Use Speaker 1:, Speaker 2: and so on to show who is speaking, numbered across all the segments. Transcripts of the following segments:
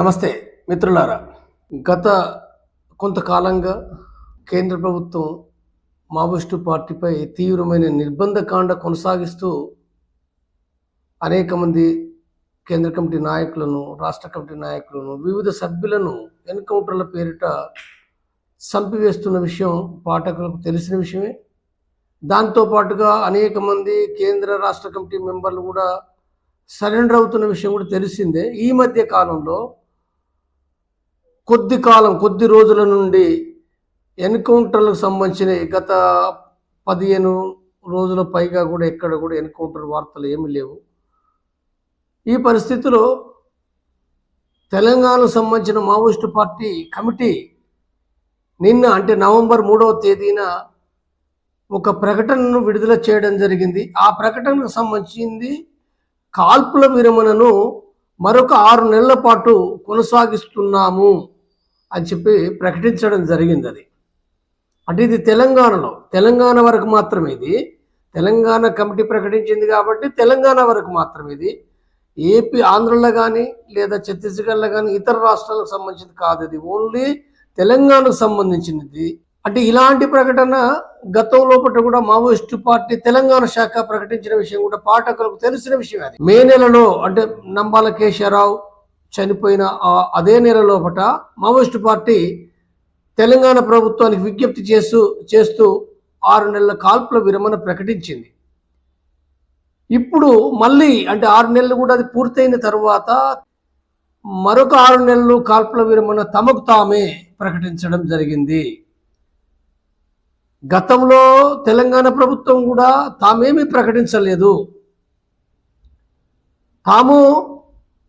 Speaker 1: నమస్తే మిత్రులారా. గత కొంతకాలంగా కేంద్ర ప్రభుత్వం మావోయిస్టు పార్టీపై తీవ్రమైన నిర్బంధకాండ కొనసాగిస్తూ అనేక మంది కేంద్ర కమిటీ నాయకులను రాష్ట్ర కమిటీ నాయకులను వివిధ సభ్యులను ఎన్కౌంటర్ల పేరిట చంపివేస్తున్న విషయం పాఠకులకు తెలిసిన విషయమే. దాంతో పాటుగా అనేక మంది కేంద్ర రాష్ట్ర కమిటీ మెంబర్లు కూడా సరెండర్ అవుతున్న విషయం కూడా తెలిసిందే. ఈ మధ్య కాలంలో కొద్ది కాలం కొద్ది రోజుల నుండి ఎన్కౌంటర్లకు సంబంధించిన గత పదిహేను రోజుల పైగా కూడా ఎక్కడ కూడా ఎన్కౌంటర్ వార్తలు ఏమీ లేవు. ఈ పరిస్థితిలో తెలంగాణకు సంబంధించిన మావోయిస్టు పార్టీ కమిటీ నిన్న అంటే నవంబర్ మూడవ తేదీన ఒక ప్రకటనను విడుదల చేయడం జరిగింది. ఆ ప్రకటనకు సంబంధించింది కాల్పుల విరమణను మరొక ఆరు నెలల పాటు కొనసాగిస్తున్నాము. అని చెప్పి ప్రకటించడం జరిగింది అది. అంటే ఇది తెలంగాణలో తెలంగాణ వరకు మాత్రమే ఇది. తెలంగాణ కమిటీ ప్రకటించింది కాబట్టి తెలంగాణ వరకు మాత్రమే ఇది. ఏపీ ఆంధ్రలో కానీ లేదా ఛత్తీస్గఢ్లో కానీ ఇతర రాష్ట్రాలకు సంబంధించింది కాదు ఇది. ఓన్లీ తెలంగాణకు సంబంధించినది. అంటే ఇలాంటి ప్రకటన గతం కూడా మావోయిస్టు పార్టీ తెలంగాణ శాఖ ప్రకటించిన విషయం కూడా పాఠకులకు తెలిసిన విషయం అది. మే నెలలో అంటే నంబాల కేశవరావు చనిపోయిన ఆ- అదే నెల లోపట మావోయిస్టు పార్టీ తెలంగాణ ప్రభుత్వానికి విజ్ఞప్తి చేస్తూ చేస్తూ ఆరు నెలల కాల్పుల విరమణ ప్రకటించింది. ఇప్పుడు మళ్ళీ అంటే ఆరు నెలలు కూడా అది పూర్తయిన తర్వాత మరొక ఆరు నెలలు కాల్పుల విరమణ తమకు తామే ప్రకటించడం జరిగింది. గతంలో తెలంగాణ ప్రభుత్వం కూడా తామేమీ ప్రకటించలేదు. తాము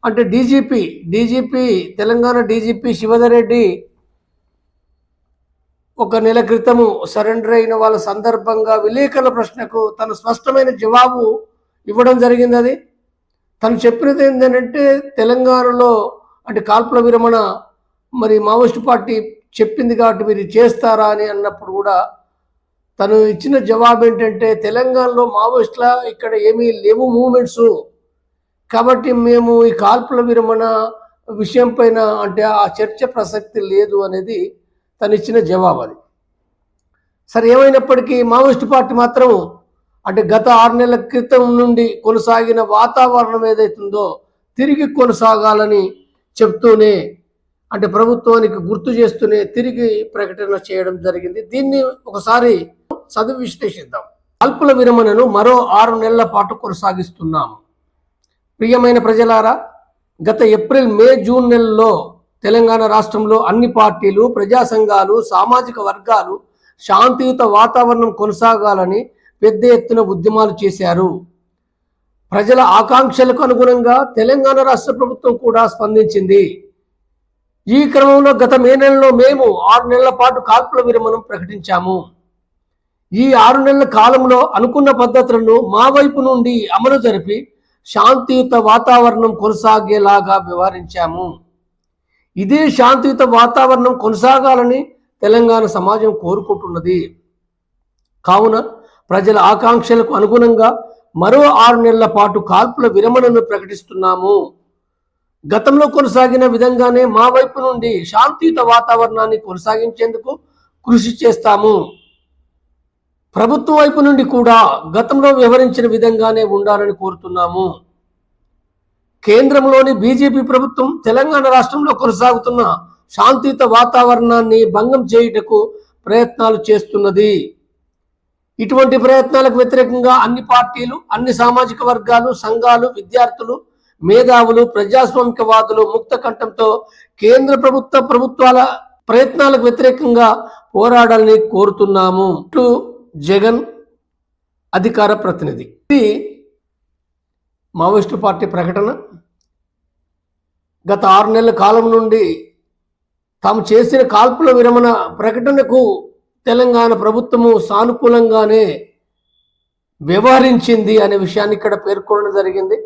Speaker 1: అంటే DGP DGP Telangana DGP Shivdhar Reddy ఒక నెల క్రితము సరెండర్ అయిన వాళ్ళ సందర్భంగా విలేకరుల ప్రశ్నకు తను స్పష్టమైన జవాబు ఇవ్వడం జరిగింది అది. తను చెప్పినది ఏంటంటే తెలంగాణలో అంటే కాల్పుల విరమణ మరి మావోయిస్టు పార్టీ చెప్పింది కాబట్టి మీరు చేస్తారా అని అన్నప్పుడు కూడా తను ఇచ్చిన జవాబు ఏంటంటే తెలంగాణలో మావోయిస్టుల ఇక్కడ ఏమీ లేవు మూమెంట్స్. కాబట్టి మేము ఈ కాల్పుల విరమణ విషయం పైన అంటే ఆ చర్చ ప్రసక్తి లేదు అనేది తను ఇచ్చిన జవాబు అది. సరే ఏమైనప్పటికీ మావోయిస్టు పార్టీ మాత్రం అంటే గత ఆరు నెలల క్రితం నుండి కొనసాగిన వాతావరణం ఏదైతుందో తిరిగి కొనసాగాలని చెప్తూనే అంటే ప్రభుత్వానికి గుర్తు చేస్తూనే తిరిగి ప్రకటన చేయడం జరిగింది. దీన్ని ఒకసారి చదివి విశ్లేషిద్దాం. కాల్పుల విరమణను మరో ఆరు నెలల పాటు కొనసాగిస్తున్నాము. ప్రియమైన ప్రజలారా గత ఏప్రిల్ మే జూన్ నెలలో తెలంగాణ రాష్ట్రంలో అన్ని పార్టీలు ప్రజా సంఘాలు సామాజిక వర్గాలు శాంతియుత వాతావరణం కొనసాగాలని పెద్ద ఎత్తున ఉద్యమాలు చేశారు. ప్రజల ఆకాంక్షలకు అనుగుణంగా తెలంగాణ రాష్ట్ర ప్రభుత్వం కూడా స్పందించింది. ఈ క్రమంలో గత మే నెలలో మేము ఆరు నెలల పాటు కాల్పుల విరమణం ప్రకటించాము. ఈ ఆరు నెలల కాలంలో అనుకున్న పద్ధతులను మా వైపు నుండి అమలు జరిపి శాంతియుత వాతావరణం కొనసాగేలాగా వ్యవహరించాము. ఇదే శాంతియుత వాతావరణం కొనసాగాలని తెలంగాణ సమాజం కోరుకుంటున్నది. కావున ప్రజల ఆకాంక్షలకు అనుగుణంగా మరో ఆరు నెలల పాటు కాల్పుల విరమణను ప్రకటిస్తున్నాము. గతంలో కొనసాగిన విధంగానే మా వైపు నుండి శాంతియుత వాతావరణాన్ని కొనసాగించేందుకు కృషి చేస్తాము. ప్రభుత్వం వైపు నుండి కూడా గతంలో వ్యవహరించిన విధంగానే ఉండాలని కోరుతున్నాము. కేంద్రంలోని బీజేపీ ప్రభుత్వం తెలంగాణ రాష్ట్రంలో కొనసాగుతున్న శాంతియుత వాతావరణాన్ని భంగం చేయుటకు ప్రయత్నాలు చేస్తున్నది. ఇటువంటి ప్రయత్నాలకు వ్యతిరేకంగా అన్ని పార్టీలు అన్ని సామాజిక వర్గాలు సంఘాలు విద్యార్థులు మేధావులు ప్రజాస్వామికవాదులు ముక్త కంఠంతో కేంద్ర ప్రభుత్వ ప్రభుత్వాల ప్రయత్నాలకు వ్యతిరేకంగా పోరాడాలని కోరుతున్నాము. ఇటు జగన్ అధికార ప్రతినిధి. ఇది మావోయిస్టు పార్టీ ప్రకటన. గత ఆరు నెలల కాలం నుండి తాము చేసిన కాల్పుల విరమణ ప్రకటనకు తెలంగాణ ప్రభుత్వము సానుకూలంగానే వ్యవహరించింది అనే విషయాన్ని ఇక్కడ పేర్కొనడం జరిగింది.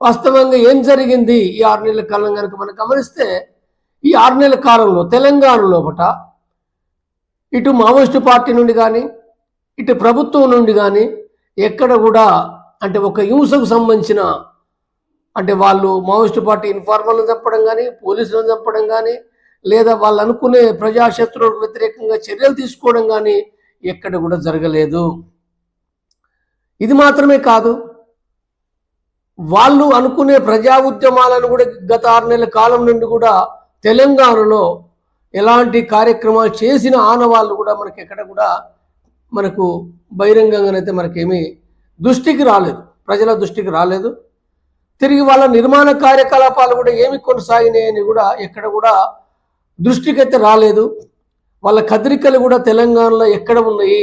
Speaker 1: వాస్తవంగా ఏం జరిగింది ఈ ఆరు నెలల కాలం కనుక మనం గమనిస్తే ఈ ఆరు నెలల కాలంలో తెలంగాణ లోపట ఇటు మావోయిస్టు పార్టీ నుండి కానీ ఇటు ప్రభుత్వం నుండి కానీ ఎక్కడ కూడా అంటే ఒక హింసకు సంబంధించిన అంటే వాళ్ళు మావోయిస్టు పార్టీ ఇన్ఫార్మర్లను చంపడం కానీ పోలీసులను చంపడం కానీ లేదా వాళ్ళు అనుకునే ప్రజాశత్రువులకు వ్యతిరేకంగా చర్యలు తీసుకోవడం కానీ ఎక్కడ కూడా జరగలేదు. ఇది మాత్రమే కాదు. వాళ్ళు అనుకునే ప్రజా ఉద్యమాలను కూడా గత ఆరు నెలల కాలం నుండి కూడా తెలంగాణలో ఎలాంటి కార్యక్రమాలు చేసిన ఆనవాళ్ళు కూడా మనకి ఎక్కడ కూడా మనకు బహిరంగంగానైతే మనకేమీ దృష్టికి రాలేదు. ప్రజల దృష్టికి రాలేదు. తిరిగి వాళ్ళ నిర్మాణ కార్యకలాపాలు కూడా ఏమి కొనసాగినాయని కూడా ఎక్కడ కూడా దృష్టికి అయితే రాలేదు. వాళ్ళ కదలికలు కూడా తెలంగాణలో ఎక్కడ ఉన్నాయి?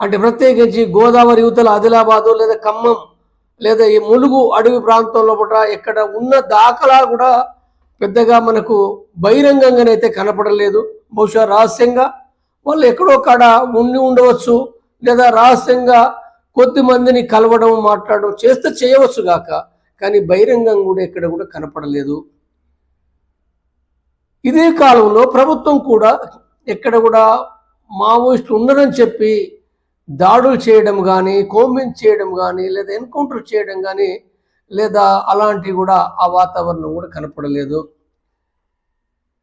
Speaker 1: అంటే ప్రత్యేకించి గోదావరి యువతల ఆదిలాబాదు లేదా ఖమ్మం లేదా ఈ ములుగు అడవి ప్రాంతంలో కూడా ఎక్కడ ఉన్న దాఖలా కూడా పెద్దగా మనకు బహిరంగంగానైతే కనపడలేదు. బహుశా రహస్యంగా వాళ్ళు ఎక్కడో కాడ ఉండి ఉండవచ్చు లేదా రహస్యంగా కొద్ది మందిని కలవడం మాట్లాడడం చేస్తే చేయవచ్చు గాక కానీ బహిరంగం కూడా ఎక్కడ కూడా కనపడలేదు. ఇదే కాలంలో ప్రభుత్వం కూడా ఎక్కడ కూడా మావోయిస్టులు ఉన్నారని చెప్పి దాడులు చేయడం కానీ కోమింగ్ చేయడం కానీ లేదా ఎన్కౌంటర్ చేయడం కానీ లేదా అలాంటివి కూడా ఆ వాతావరణం కూడా కనపడలేదు.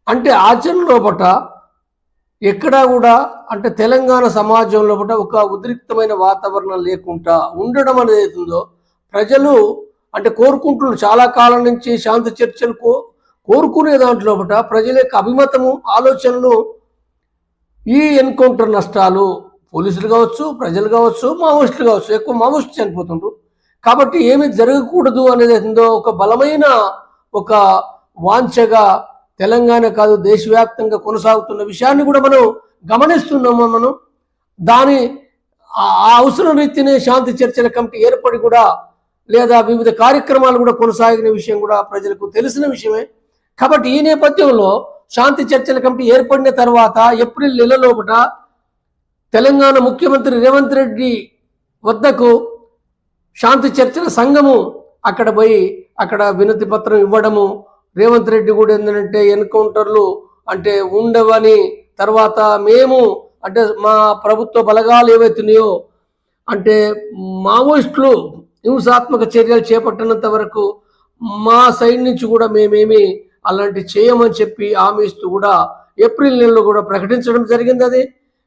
Speaker 1: అంటే ఆచరణ లోపట ఎక్కడా కూడా అంటే తెలంగాణ సమాజంలో కూడా ఒక ఉద్రిక్తమైన వాతావరణం లేకుండా ఉండడం అనేది అవుతుందో ప్రజలు అంటే కోరుకుంటున్నారు. చాలా కాలం నుంచి శాంతి చర్చలు కో కోరుకునే దాంట్లో బట ప్రజల యొక్క అభిమతము ఆలోచనలు ఈ ఎన్కౌంటర్ నష్టాలు పోలీసులు కావచ్చు ప్రజలు కావచ్చు మావోయిస్టులు కావచ్చు ఎక్కువ మావోయిస్టులు చనిపోతుండ్రు. కాబట్టి ఏమి జరగకూడదు అనేది ఒక బలమైన ఒక వాంఛగా తెలంగాణ కాదు దేశవ్యాప్తంగా కొనసాగుతున్న విషయాన్ని కూడా మనం గమనిస్తున్నాము మనం. దాని ఆ అవసరం రీతినే శాంతి చర్చల కమిటీ ఏర్పడి కూడా లేదా వివిధ కార్యక్రమాలు కూడా కొనసాగిన విషయం కూడా ప్రజలకు తెలిసిన విషయమే. కాబట్టి ఈ నేపథ్యంలో శాంతి చర్చల కమిటీ ఏర్పడిన తర్వాత ఏప్రిల్ నెల లోపల తెలంగాణ ముఖ్యమంత్రి రేవంత్ రెడ్డి వద్దకు శాంతి చర్చల సంఘము అక్కడ పోయి అక్కడ వినతి పత్రం ఇవ్వడము రేవంత్ రెడ్డి కూడా ఏంటంటే ఎన్కౌంటర్లు అంటే ఉండవని తర్వాత మేము అంటే మా ప్రభుత్వ బలగాలు ఏవైతున్నాయో అంటే మావోయిస్టులు హింసాత్మక చర్యలు చేపట్టినంత వరకు మా సైడ్ నుంచి కూడా మేమేమి అలాంటి చేయమని చెప్పి హామీ ఇస్తూ కూడా ఏప్రిల్ నెలలో కూడా ప్రకటించడం జరిగింది అది.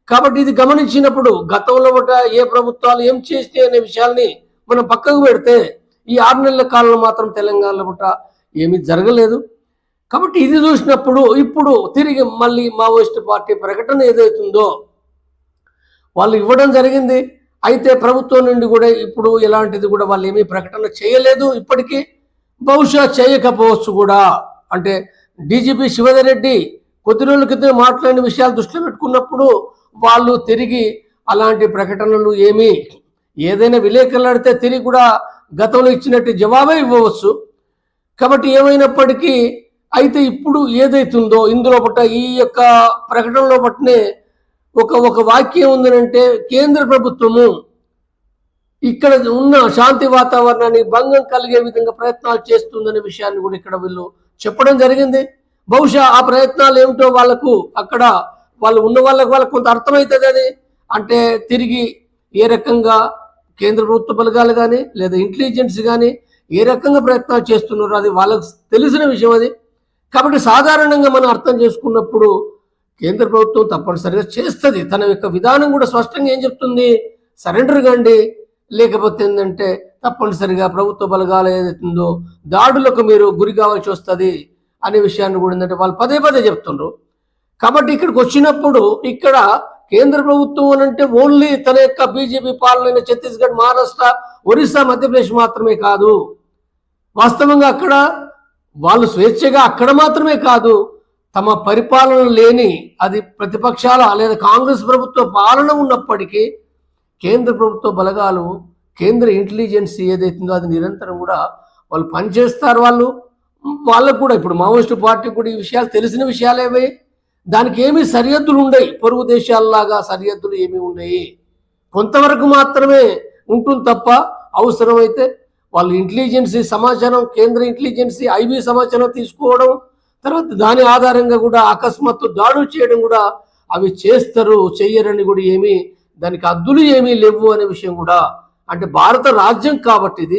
Speaker 1: కాబట్టి ఇది గమనించినప్పుడు గతంలో ఒకట ఏ ప్రభుత్వాలు ఏం చేస్తాయి అనే విషయాల్ని మనం పక్కకు పెడితే ఈ ఆరు నెలల కాలంలో మాత్రం తెలంగాణలో కూడా ఏమీ జరగలేదు. కాబట్టి ఇది చూసినప్పుడు ఇప్పుడు తిరిగి మళ్ళీ మావోయిస్ట్ పార్టీ ప్రకటన ఏదైతుందో వాళ్ళు ఇవ్వడం జరిగింది. అయితే ప్రభుత్వం నుండి కూడా ఇప్పుడు ఎలాంటిది కూడా వాళ్ళు ఏమీ ప్రకటన చేయలేదు ఇప్పటికీ. బహుశా చేయకపోవచ్చు కూడా. అంటే డీజీపీ శివధర్ రెడ్డి కొద్ది రోజుల క్రితం మాట్లాడిన విషయాలు దృష్టిలో పెట్టుకున్నప్పుడు వాళ్ళు తిరిగి అలాంటి ప్రకటనలు ఏమీ ఏదైనా విలేకరులు అడితే తిరిగి కూడా గతంలో ఇచ్చినట్టు జవాబే ఇవ్వవచ్చు. కాబట్టి ఏమైనప్పటికీ అయితే ఇప్పుడు ఏదైతుందో ఇందులో పట్ట ఈ యొక్క ప్రకటనలో పట్టనే ఒక ఒక వాక్యం ఉందనంటే కేంద్ర ప్రభుత్వము ఇక్కడ ఉన్న శాంతి వాతావరణాన్ని భంగం కలిగే విధంగా ప్రయత్నాలు చేస్తుందనే విషయాన్ని కూడా ఇక్కడ వీళ్ళు చెప్పడం జరిగింది. బహుశా ఆ ప్రయత్నాలు ఏమిటో వాళ్ళకు అక్కడ వాళ్ళు ఉన్న వాళ్ళకి వాళ్ళకి కొంత అర్థమవుతుంది అది. అంటే తిరిగి ఏ రకంగా కేంద్ర ప్రభుత్వ బలగాలు కానీ లేదా ఇంటెలిజెన్స్ కానీ ఏ రకంగా ప్రయత్నాలు చేస్తున్నారో అది వాళ్ళకు తెలిసిన విషయం అది. కాబట్టి సాధారణంగా మనం అర్థం చేసుకున్నప్పుడు కేంద్ర ప్రభుత్వం తప్పనిసరిగా చేస్తుంది. తన యొక్క విధానం కూడా స్పష్టంగా ఏం చెప్తుంది? సరెండర్ కండి. లేకపోతే ఏంటంటే తప్పనిసరిగా ప్రభుత్వ బలగాలు ఏదైతుందో దాడులకు మీరు గురి కావాల్సి వస్తుంది అనే విషయాన్ని కూడా ఏంటంటే వాళ్ళు పదే పదే చెప్తుండ్రు. కాబట్టి ఇక్కడికి వచ్చినప్పుడు ఇక్కడ కేంద్ర ప్రభుత్వం అని అంటే ఓన్లీ తన యొక్క బీజేపీ పాలన ఛత్తీస్గఢ్ మహారాష్ట్ర ఒరిస్సా మధ్యప్రదేశ్ మాత్రమే కాదు. వాస్తవంగా అక్కడ వాళ్ళు స్వేచ్ఛగా అక్కడ మాత్రమే కాదు తమ పరిపాలన లేని అది ప్రతిపక్షాల లేదా కాంగ్రెస్ ప్రభుత్వ పాలన ఉన్నప్పటికీ కేంద్ర ప్రభుత్వ బలగాలు కేంద్ర ఇంటెలిజెన్స్ ఏదైతుందో అది నిరంతరం కూడా వాళ్ళు పనిచేస్తారు వాళ్ళు. వాళ్ళకు కూడా ఇప్పుడు మావోయిస్టు పార్టీ కూడా ఈ విషయాలు తెలిసిన విషయాలేవి దానికి ఏమీ సరిహద్దులు ఉండయి. పొరుగు దేశాల్లాగా సరిహద్దులు ఏమీ ఉన్నాయి కొంతవరకు మాత్రమే ఉంటుంది తప్ప అవసరమైతే వాళ్ళు ఇంటెలిజెన్సీ సమాచారం కేంద్ర ఇంటెలిజెన్సీ ఐబీ సమాచారం తీసుకోవడం తర్వాత దాని ఆధారంగా కూడా అకస్మాత్తు దాడులు చేయడం కూడా అవి చేస్తారు చెయ్యరని కూడా ఏమీ దానికి అద్దులు ఏమీ లేవు అనే విషయం కూడా అంటే భారత రాజ్యం కాబట్టి ఇది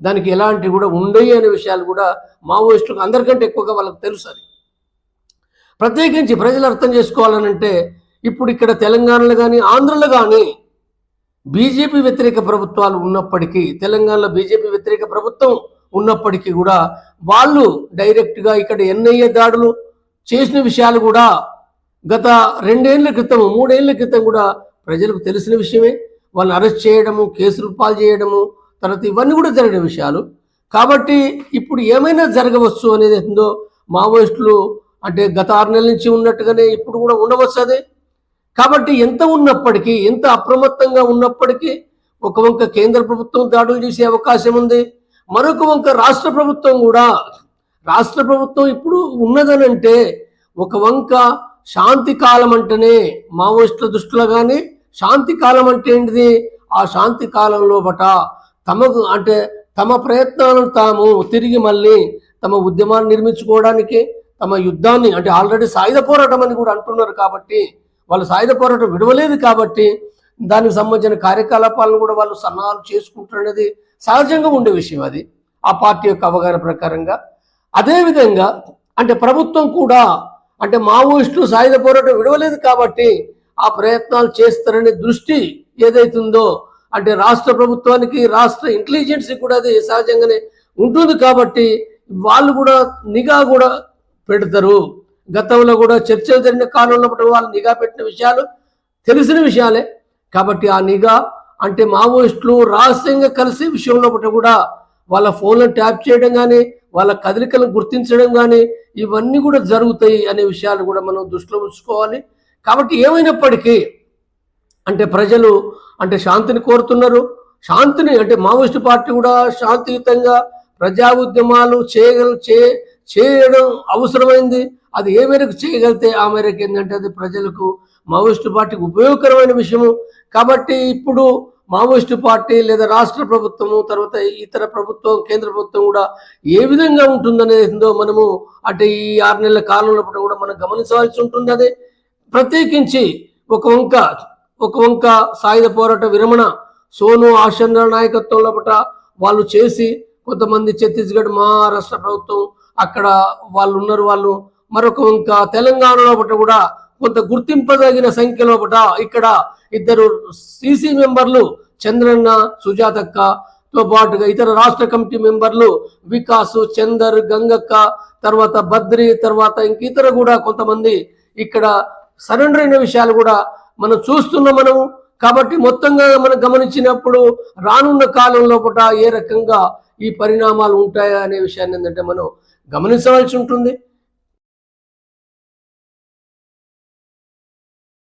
Speaker 1: దానికి ఎలాంటి కూడా ఉండయి అనే విషయాలు కూడా మావోయిస్టులకు అందరికంటే ఎక్కువగా వాళ్ళకి తెలుసు అది. ప్రత్యేకించి ప్రజలు అర్థం చేసుకోవాలనంటే ఇప్పుడు ఇక్కడ తెలంగాణలో కానీ ఆంధ్రలో కానీ బీజేపీ వ్యతిరేక ప్రభుత్వాలు ఉన్నప్పటికీ తెలంగాణలో బీజేపీ వ్యతిరేక ప్రభుత్వం ఉన్నప్పటికీ కూడా వాళ్ళు డైరెక్ట్గా ఇక్కడ ఎన్ఐఏ దాడులు చేసిన విషయాలు కూడా గత రెండేళ్ళ క్రితం మూడేళ్ళ క్రితం కూడా ప్రజలకు తెలిసిన విషయమే. వాళ్ళని అరెస్ట్ చేయడము కేసులు పాలు చేయడము తర్వాత ఇవన్నీ కూడా జరిగిన విషయాలు. కాబట్టి ఇప్పుడు ఏమైనా జరగవచ్చు అనేది ఏందో మావోయిస్టులు అంటే గత ఆరు నెలల నుంచి ఉన్నట్టుగానే ఇప్పుడు కూడా ఉండవచ్చు అది. కాబట్టి ఎంత ఉన్నప్పటికీ ఎంత అప్రమత్తంగా ఉన్నప్పటికీ ఒక వంక కేంద్ర ప్రభుత్వం దాడులు చేసే అవకాశం ఉంది. మరొక వంక రాష్ట్ర ప్రభుత్వం కూడా రాష్ట్ర ప్రభుత్వం ఇప్పుడు ఉన్నదనంటే ఒక వంక శాంతి కాలం అంటేనే మావోయిస్టుల దృష్టిలో కానీ శాంతి కాలం అంటే ఏంటిది? ఆ శాంతి కాలంలో బట తమకు అంటే తమ ప్రయత్నాలను తాము తిరిగి మళ్ళీ తమ ఉద్యమాన్ని నిర్మించుకోవడానికి తమ యుద్ధాన్ని అంటే ఆల్రెడీ సాయుధ పోరాటం అని కూడా అంటున్నారు కాబట్టి వాళ్ళు సాయుధ పోరాటం విడవలేదు కాబట్టి దానికి సంబంధించిన కార్యకలాపాలను కూడా వాళ్ళు సన్నాహాలు చేసుకుంటున్నది సహజంగా ఉండే విషయం అది. ఆ పార్టీ యొక్క అవగాహన ప్రకారంగా. అదేవిధంగా అంటే ప్రభుత్వం కూడా అంటే మావోయిస్టులు సాయుధ పోరాటం విడవలేదు కాబట్టి ఆ ప్రయత్నాలు చేస్తారనే దృష్టి ఏదైతుందో అంటే రాష్ట్ర ప్రభుత్వానికి రాష్ట్ర ఇంటెలిజెన్సీ కూడా అది సహజంగానే ఉంటుంది కాబట్టి వాళ్ళు కూడా నిఘా కూడా పెడతారు. గతంలో కూడా చర్చలు జరిగిన కాలంలో వాళ్ళు నిఘా పెట్టిన విషయాలు తెలిసిన విషయాలే. కాబట్టి ఆ నిఘా అంటే మావోయిస్టులు రహస్యంగా కలిసే విషయంలో కూడా వాళ్ళ ఫోన్లను ట్యాప్ చేయడం కానీ వాళ్ళ కదలికలను గుర్తించడం కానీ ఇవన్నీ కూడా జరుగుతాయి అనే విషయాలు కూడా మనం దృష్టిలో ఉంచుకోవాలి. కాబట్టి ఏమైనప్పటికీ అంటే ప్రజలు అంటే శాంతిని కోరుతున్నారు. శాంతిని అంటే మావోయిస్టు పార్టీ కూడా శాంతియుతంగా ప్రజా ఉద్యమాలు చేయగల చే చేయడం అవసరమైంది. అది ఏ మేరకు చేయగలిగితే ఆ మేరకు ఏంటంటే అది ప్రజలకు మావోయిస్టు పార్టీకి ఉపయోగకరమైన విషయము. కాబట్టి ఇప్పుడు మావోయిస్టు పార్టీ లేదా రాష్ట్ర ప్రభుత్వము తర్వాత ఇతర ప్రభుత్వం కేంద్ర ప్రభుత్వం కూడా ఏ విధంగా ఉంటుందనేది మనము అంటే ఈ ఆరు నెలల కాలంలో కూడా మనం గమనించవలసి ఉంటుంది. అదే ప్రత్యేకించి ఒక వంక ఒక వంక సాయుధ పోరాట విరమణ సోను ఆశంద్ర నాయకత్వంలో పట వాళ్ళు చేసి కొంతమంది ఛత్తీస్గఢ్ మహారాష్ట్ర ప్రభుత్వం అక్కడ వాళ్ళు ఉన్నారు వాళ్ళు మరొక ఇంకా తెలంగాణలో పట కూడా కొంత గుర్తింపదగిన సంఖ్యలో పట ఇక్కడ ఇద్దరు సిసి మెంబర్లు చంద్రన్న సుజాతక్క తో పాటుగా ఇతర రాష్ట్ర కమిటీ మెంబర్లు వికాసు చందర్ గంగక్క తర్వాత బద్రి తర్వాత ఇంక ఇతర కూడా కొంతమంది ఇక్కడ సరెండర్ అయిన విషయాలు కూడా మనం చూస్తున్నాం మనము కాబట్టి మొత్తంగా మనం గమనించినప్పుడు రానున్న కాలంలో పూట ఏ రకంగా ఈ పరిణామాలు ఉంటాయా అనే విషయాన్ని ఏంటంటే మనం గమనించవలసి ఉంటుంది.